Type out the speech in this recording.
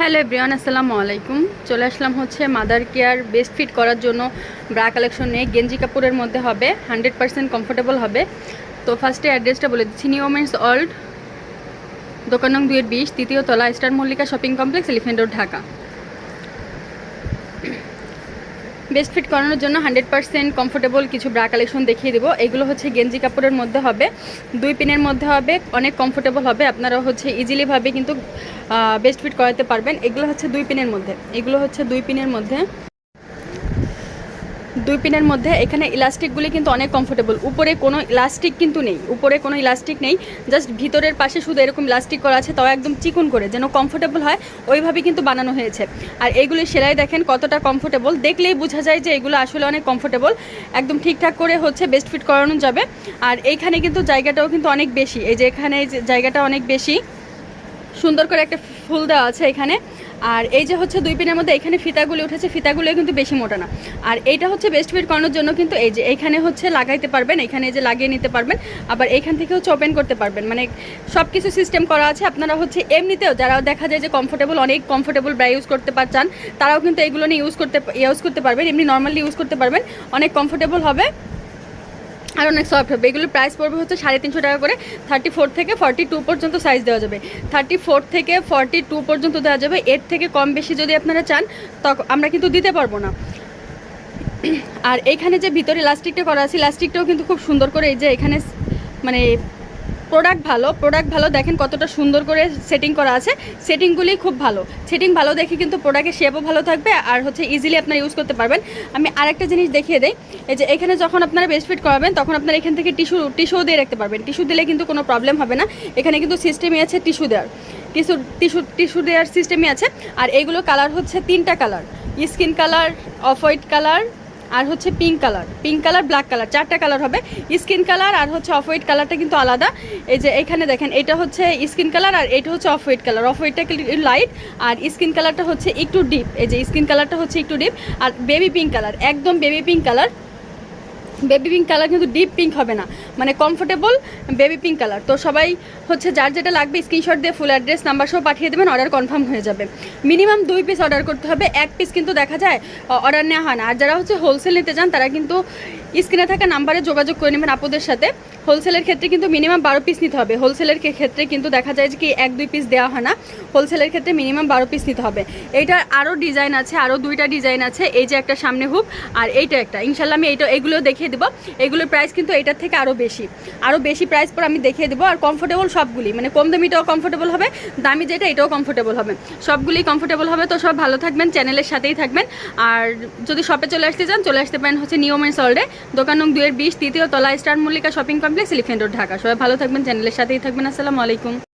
Hello everyone, আসসালামু আলাইকুম। চলে আসলাম হচ্ছে মাদার কেয়ার বেস্ট ফিট করার জন্য ব্রা কালেকশন নিয়ে গেঞ্জি কাপড়ের মধ্যে হবে হান্ড্রেড পারসেন্ট কমফোর্টেবল হবে। তো ফার্স্টে অ্যাড্রেসটা বলে দিচ্ছি নিউ ওমেন্স অল্ড দোকান নং দুয়ের বিশ তৃতীয় তলা star Mallika shopping complex elephant road Dhaka. Best fit করানোর জন্য হান্ড্রেড পার্সেন্ট কমফোর্টেবল কিছু ব্রা কালেকশন দেখিয়ে দেবো। এগুলো হচ্ছে গেঞ্জি কাপড়ের মধ্যে হবে, দুই পিনের মধ্যে হবে, অনেক কমফোর্টেবল হবে। আপনারা হচ্ছে ইজিলিভাবে কিন্তু বেস্ট ফিট করাতে পারবেন। এগুলো হচ্ছে দুই পিনের মধ্যে, এগুলো হচ্ছে দুই পিনের মধ্যে। দুই পিনের মধ্যে এখানে ইলাস্টিকগুলি কিন্তু অনেক কমফোর্টেবল উপরে কোনো ইলাস্টিক কিন্তু নেই, উপরে কোনো ইলাস্টিক নেই। জাস্ট ভিতরের পাশে শুধু এরকম ইলাস্টিক করা আছে, তাও একদম চিকুন করে, যেন কমফোর্টেবল হয় ওইভাবে কিন্তু বানানো হয়েছে। আর এইগুলি সেলাই দেখেন কতটা কমফোর্টেবল দেখলেই বোঝা যায় যে এগুলো আসলে অনেক কমফোর্টেবল একদম ঠিকঠাক করে হচ্ছে বেস্ট ফিট করানো যাবে। আর এইখানে কিন্তু জায়গাটাও কিন্তু অনেক বেশি। এই যে এখানে জায়গাটা অনেক বেশি, সুন্দর করে একটা ফুল দেওয়া আছে এখানে। আর এই যে হচ্ছে দুই পিনের মধ্যে এখানে ফিতাগুলি উঠেছে ফিতাগুলো কিন্তু বেশি মোটা না। আর এইটা হচ্ছে বেস্ট ফিট করানোর জন্য কিন্তু এই যে এখানে হচ্ছে লাগাইতে পারবেন, এখানে যে লাগিয়ে নিতে পারবেন, আবার এইখান থেকে হচ্ছে ওপেন করতে পারবেন। মানে সব কিছু সিস্টেম করা আছে, আপনারা হচ্ছে এমনিতেও যারা দেখা যায় যে কমফোর্টেবল অনেক কমফোর্টেবল ব্রা ইউজ করতে পার চান, তারাও কিন্তু এগুলো নিয়ে ইউজ করতে ইউজ করতে পারবেন, এমনি নর্মালি ইউজ করতে পারবেন। অনেক কমফোর্টেবল হবে। আর অনেক সফট হবে। এগুলোর প্রাইস পড়বে হচ্ছে সাড়ে তিনশো টাকা করে। থার্টি ফোর থেকে ফর্টি টু পর্যন্ত সাইজ দেওয়া যাবে। থার্টি ফোর থেকে ফর্টি টু পর্যন্ত দেওয়া যাবে। এর থেকে কম বেশি যদি আপনারা চান তখন আমরা কিন্তু দিতে পারব না। আর এখানে যে ভিতরে লাস্টিকটা করা আছে লাস্টিকটাও কিন্তু খুব সুন্দর করে এই যে এখানে মানে প্রোডাক্ট ভালো প্রোডাক্ট ভালো, দেখেন কতটা সুন্দর করে সেটিং করা আছে। সেটিংগুলি খুব ভালো। সেটিং ভালো দেখে কিন্তু প্রোডাক্টের শেপও ভালো থাকবে আর হচ্ছে ইজিলি আপনারা ইউজ করতে পারবেন। আমি আরেকটা জিনিস দেখিয়ে দিই, এই যে এখানে যখন আপনারা বেস্ট ফিট করাবেন, তখন আপনারা এখান থেকে টিস্যু টিস্যুও দিয়ে রাখতে পারবেন। টিস্যু দিলে কিন্তু কোনো প্রবলেম হবে না। এখানে কিন্তু সিস্টেমই আছে টিস্যু দেওয়ার। টিস্যু টিস্যু টিস্যু দেওয়ার সিস্টেমই আছে। আর এইগুলো কালার হচ্ছে তিনটা colour skin colour off white colour আর হচ্ছে pink colour pink colour black colour চারটা কালার হবে। স্কিন কালার আর হচ্ছে অফ হোয়াইট কালারটা কিন্তু আলাদা। এই যে এখানে দেখেন, এটা হচ্ছে স্কিন কালার আর এটা হচ্ছে অফ হোয়াইট কালার অফ হোয়াইটটা লাইট আর স্কিন কালারটা হচ্ছে একটু ডিপ এই যে স্কিন কালারটা হচ্ছে একটু ডিপ আর বেবি পিঙ্ক কালার একদম baby pink colour baby pink colour কিন্তু ডিপ পিঙ্ক হবে না। মানে কমফোর্টেবল বেবি পিঙ্ক কালার তো সবাই হচ্ছে যার যেটা লাগবে স্ক্রিনশট দিয়ে ফুল অ্যাড্রেস নাম্বার সহ পাঠিয়ে দেবেন অর্ডার কনফার্ম হয়ে যাবে। মিনিমাম দুই পিস অর্ডার করতে হবে, এক পিস কিন্তু দেখা যায় অর্ডার নেওয়া হয় না। আর যারা হচ্ছে হোলসেল নিতে চান, তারা কিন্তু স্ক্রিনে থাকা নাম্বারে যোগাযোগ করে নেবেন আপুদের সাথে। হোলসেলের ক্ষেত্রে কিন্তু মিনিমাম বারো পিস নিতে হবে। হোলসেলের ক্ষেত্রে কিন্তু দেখা যায় যে কি এক, দুই পিস দেওয়া হয় না। হোলসেলের ক্ষেত্রে মিনিমাম বারো পিস নিতে হবে। এইটার আরও ডিজাইন আছে আরও দুইটা ডিজাইন আছে। এই যে একটা সামনে হুক আর এইটা একটা। ইনশাল্লাহ আমি এইটা, এগুলো দেখিয়ে দেবো। এগুলোর প্রাইস কিন্তু এটার থেকে আরও বেশি। আরও বেশি প্রাইস পর আমি দেখিয়ে দেবো। আর কমফোর্টেবল সবগুলি। মানে কম দামিটাও কমফোর্টেবল হবে, দামি যেটা, এটাও কমফোর্টেবল হবে। সবগুলি কমফোর্টেবল হবে। তো সব ভালো থাকবেন চ্যানেলের সাথেই থাকবেন। আর যদি শপে চলে আসতে চান, চলে আসতে পারেন হচ্ছে নিয়মের সল্ডে দোকান নং দুয়ের বিশ তৃতীয় তলা star Mallika shopping complex elephant road Dhaka. সবাই ভালো থাকবেন চ্যানেলের সাথেই থাকবেন। আসসালামু আলাইকুম।